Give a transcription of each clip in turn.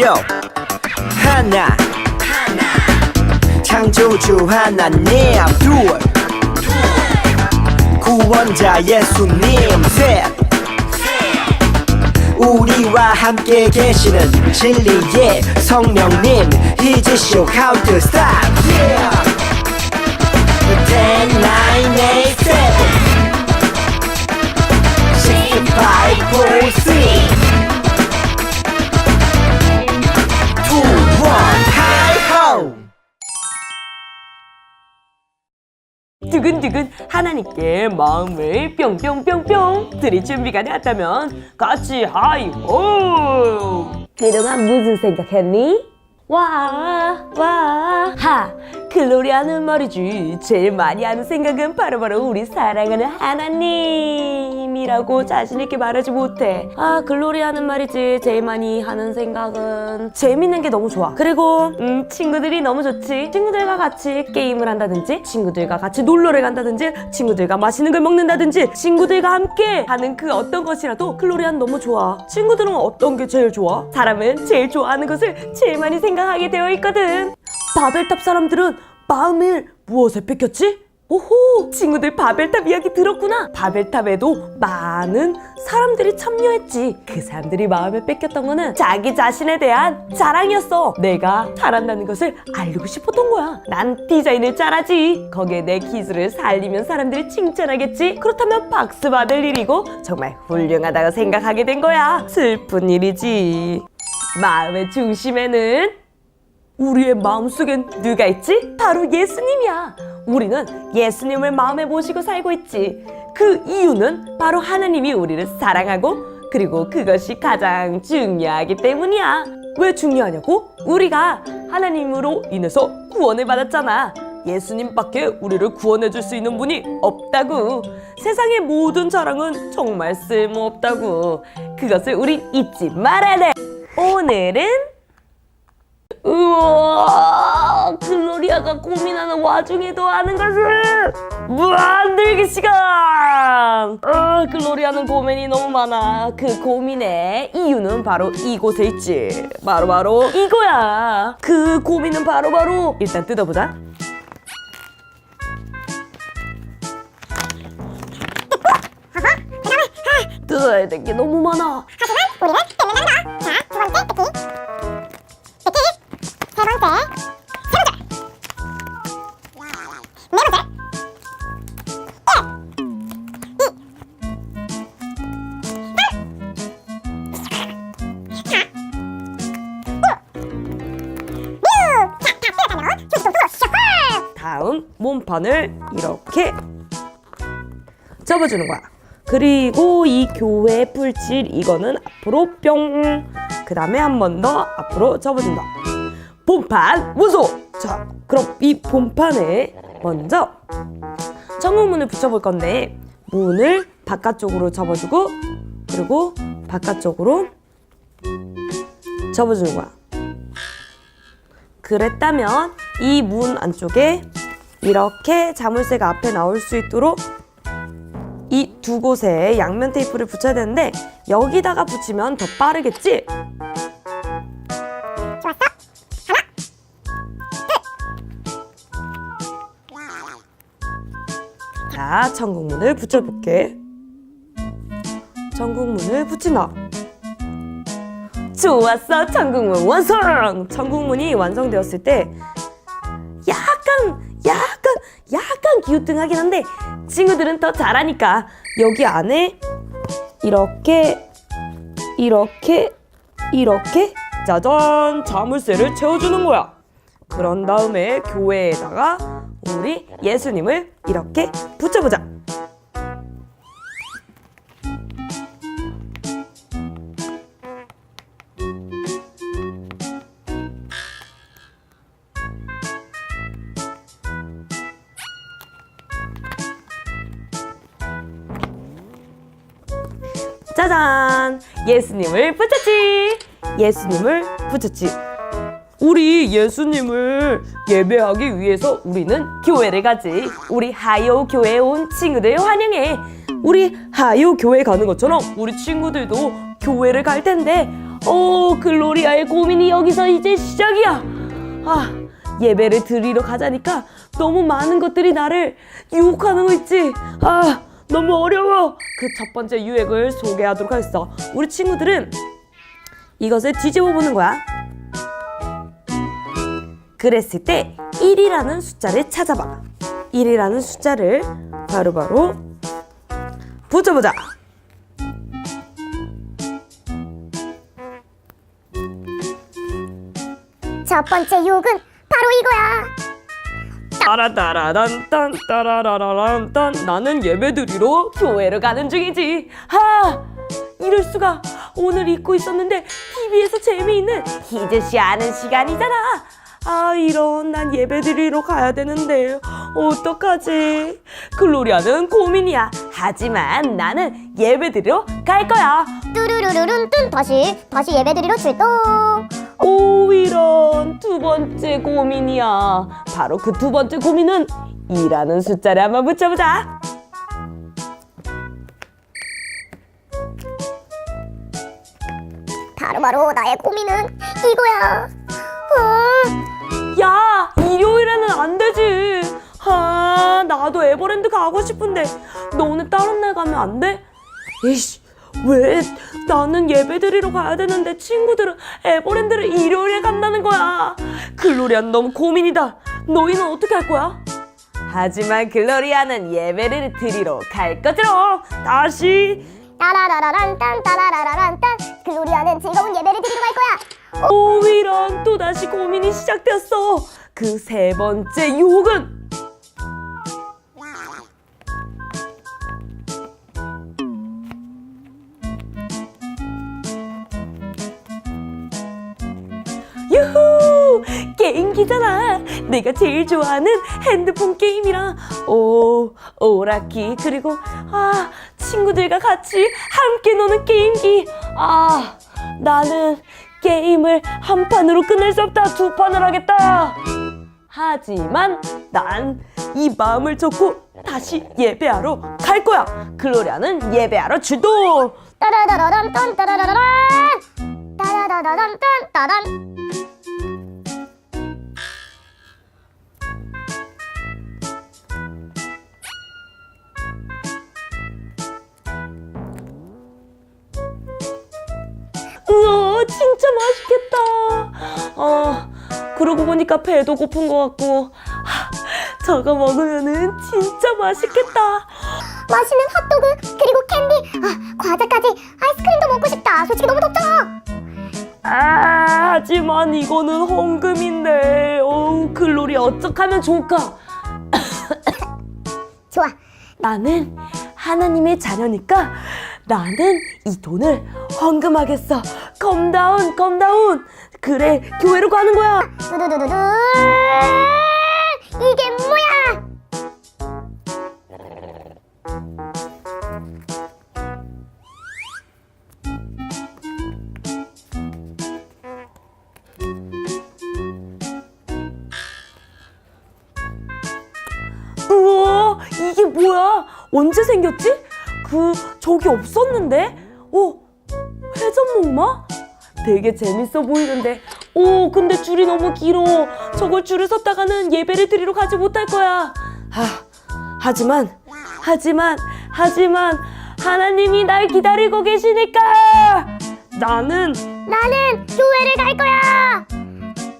요 하나. 창조주 하나님. 둘. 구원자 예수님. 셋. 우리와 함께 계시는 진리의 성령님. 쇼 카운트 스탑. Yeah. 하나님께 마음을 뿅뿅뿅뿅 드릴 준비가 되었다면 같이 하이호 그동안 무슨 생각했니? 와, 와, 하, 글로리아는 말이지. 제일 많이 하는 생각은 바로 바로 우리 사랑하는 하나님이라고 자신있게 말하지 못해. 아, 글로리아는 말이지. 제일 많이 하는 생각은 재밌는 게 너무 좋아. 그리고, 음, 친구들이 너무 좋지. 친구들과 같이 게임을 한다든지, 친구들과 같이 놀러를 간다든지, 친구들과 맛있는 걸 먹는다든지, 친구들과 함께 하는 그 어떤 것이라도 글로리아는 너무 좋아. 친구들은 어떤 게 제일 좋아? 사람은 제일 좋아하는 것을 제일 많이 생각하게 되어 있거든. 바벨탑 사람들은 마음을 무엇에 뺏겼지? 오호! 친구들 바벨탑 이야기 들었구나! 바벨탑에도 많은 사람들이 참여했지. 그 사람들이 마음에 뺏겼던 거는 자기 자신에 대한 자랑이었어. 내가 잘한다는 것을 알리고 싶었던 거야. 난 디자인을 잘하지. 거기에 내 기술을 살리면 사람들이 칭찬하겠지. 그렇다면 박수 받을 일이고 정말 훌륭하다고 생각하게 된 거야. 슬픈 일이지. 마음의 중심에는 우리의 마음속엔 누가 있지? 바로 예수님이야. 우리는 예수님을 마음에 모시고 살고 있지. 그 이유는 바로 하나님이 우리를 사랑하고 그리고 그것이 가장 중요하기 때문이야. 왜 중요하냐고? 우리가 하나님으로 인해서 구원을 받았잖아. 예수님밖에 우리를 구원해 줄 수 있는 분이 없다고. 세상의 모든 자랑은 정말 쓸모없다고. 그것을 우린 잊지 말아야 돼. 오늘은 우와 글로리아가 고민하는 와중에도 하는 것을 무한들기 시간! 아 글로리아는 고민이 너무 많아. 그 고민의 이유는 바로 이곳에 있지. 바로바로 이거야. 그 고민은 바로 바로 일단 뜯어보자. 뜯어야 될 게 너무 많아. 우리를 뜯는단다. 몸판을 이렇게 접어주는 거야. 그리고 이 교회 풀칠 이거는 앞으로 뿅. 그 다음에 한 번 더 앞으로 접어준다. 본판 무소. 자, 그럼 이 본판에 먼저 청문문을 붙여볼 건데 문을 바깥쪽으로 접어주고 그리고 바깥쪽으로 접어주는 거야. 그랬다면 이 문 안쪽에 이렇게 자물쇠가 앞에 나올 수 있도록 이 두 곳에 양면 테이프를 붙여야 되는데 여기다가 붙이면 더 빠르겠지? 좋았어. 하나. 자, 천국문을 붙여볼게. 천국문을 붙인다. 좋았어, 천국문 완성! 천국문이 완성되었을 때 기우뚱하긴 한데 친구들은 더 잘하니까 여기 안에 이렇게, 이렇게, 이렇게 짜잔! 자물쇠를 채워주는 거야. 그런 다음에 교회에다가 우리 예수님을 이렇게 붙여보자. 짜잔! 예수님을 붙였지! 예수님을 붙였지. 우리 예수님을 예배하기 위해서 우리는 교회를 가지. 우리 하요 교회에 온 친구들 환영해. 우리 하요 교회 가는 것처럼 우리 친구들도 교회를 갈 텐데 오, 글로리아의 고민이 여기서 이제 시작이야. 아, 예배를 드리러 가자니까 너무 많은 것들이 나를 유혹하는 거 있지. 아, 너무 어려워. 그 첫 번째 유액을 소개하도록 하겠어. 우리 친구들은 이것을 뒤집어 보는 거야. 그랬을 때 1이라는 숫자를 찾아봐. 1이라는 숫자를 바로바로 붙여보자. 첫 번째 유혹은 바로 이거야. 따라따라란 딴 따라라라란 딴. 나는 예배드리러 교회를 가는 중이지. 하! 이럴 수가. 오늘 잊고 있었는데 TV에서 재미있는 희즈씨 아는 시간이잖아. 아 이런 난 예배드리러 가야 되는데 어떡하지? 글로리아는 고민이야. 하지만 나는 예배드리러 갈 거야. 뚜루루루룬 뚠 다시 다시 예배드리러 출동. 오 이런 두 번째 고민이야. 바로 그 두 번째 고민은 2라는 숫자를 한번 붙여보자. 바로 바로 나의 고민은 이거야. 어, 야 일요일에는 안 되지. 아 나도 에버랜드 가고 싶은데. 너는 다른 날 가면 안 돼? 이씨 왜 나는 예배 드리러 가야 되는데 친구들은 에버랜드를 일요일에 간다는 거야? 글로리아는 너무 고민이다. 너희는 어떻게 할 거야? 하지만 글로리아는 예배를 드리러 갈 거지롱 다시. 따라라라란 딴 따라라라란 딴 글로리아는 즐거운 예배를 드리러 갈 거야. 오이런 또다시 고민이 시작되었어. 그 세 번째 유혹은 게임기잖아. 내가 제일 좋아하는 핸드폰 게임이랑 오 오라키 그리고 아 친구들과 같이 함께 노는 게임기. 아 나는 게임을 한 판으로 끝낼 수 없다. 두 판을 하겠다. 하지만 난 이 마음을 접고 다시 예배하러 갈 거야. 글로리아는 예배하러 출동 따라라라란 딴 따라라라란 따라라라란 딴 따란. 진짜 맛있겠다 아 그러고 보니까 배도 고픈 것 같고 하, 저거 먹으면은 진짜 맛있겠다 맛있는 핫도그 그리고 캔디 아 과자까지 아이스크림도 먹고 싶다. 솔직히 너무 덥잖아. 아 하지만 이거는 헌금인데 어우 글로리 어떡하면 좋을까 좋아. 나는 하나님의 자녀니까 나는 이 돈을 헌금하겠어. 컴다운 컴다운. 그래 교회로 가는 거야. 두두두두두. 이게 뭐야? 우와 이게 뭐야? 언제 생겼지? 그 저기 없었는데? 오 회전목마? 되게 재밌어 보이는데 오 근데 줄이 너무 길어 저걸 줄을 섰다가는 예배를 드리러 가지 못할 거야 하, 하지만 하지만 하지만 하나님이 날 기다리고 계시니까 나는 나는 교회를 갈 거야.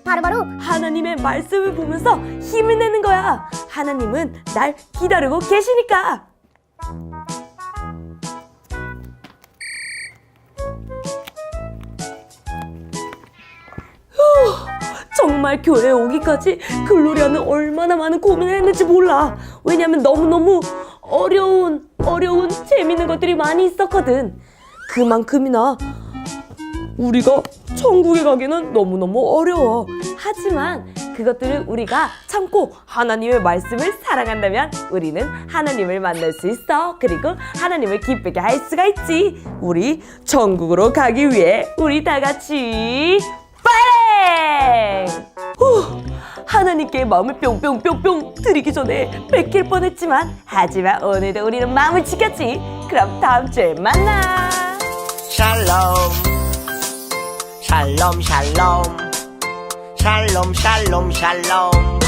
바로바로 하나님의 말씀을 보면서 힘을 내는 거야. 하나님은 날 기다리고 계시니까. 정말 교회에 오기까지 글로리아는 얼마나 많은 고민을 했는지 몰라. 왜냐면 너무너무 어려운, 어려운 재밌는 것들이 많이 있었거든. 그만큼이나 우리가 천국에 가기는 너무너무 어려워. 하지만 그것들을 우리가 참고 하나님의 말씀을 사랑한다면 우리는 하나님을 만날 수 있어. 그리고 하나님을 기쁘게 할 수가 있지. 우리 천국으로 가기 위해 우리 다 같이 파이팅! 후, 하나님께 마음을 뿅뿅뿅뿅 드리기 전에 뺏길 뻔했지만 하지만 오늘도 우리는 마음을 지켰지. 그럼 다음 주에 만나. 샬롬. 샬롬 샬롬. 샬롬 샬롬 샬롬.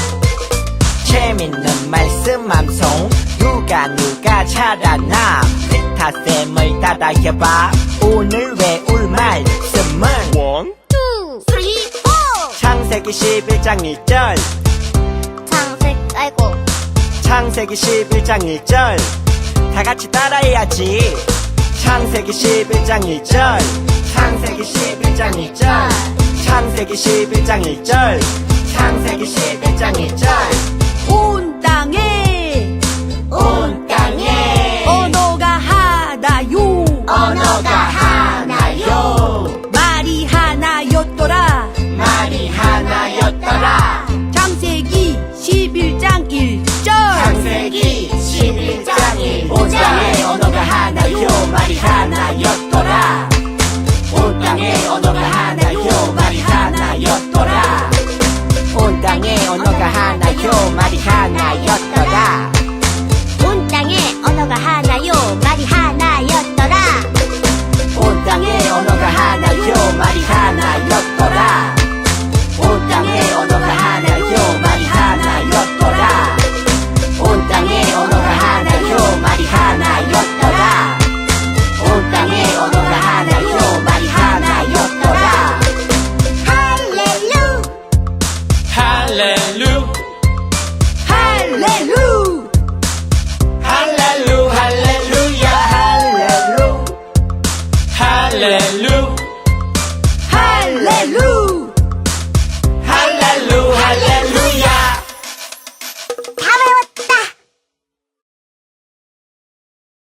재밌는 말씀 암송. 누가 누가 잘하나? 피타쌤을 따라해봐. 오늘 외울 말씀은? 원 쓰리, 포! 창세기 11장 1절. 창색, 아이고. 창세기 11장 1절. 다 같이 따라해야지. 창세기 11장 1절. 창세기 11장 1절. 창세기 11장 1절. 창세기 11장 1절. 온 땅에 온 Hallelujah. Hallelujah.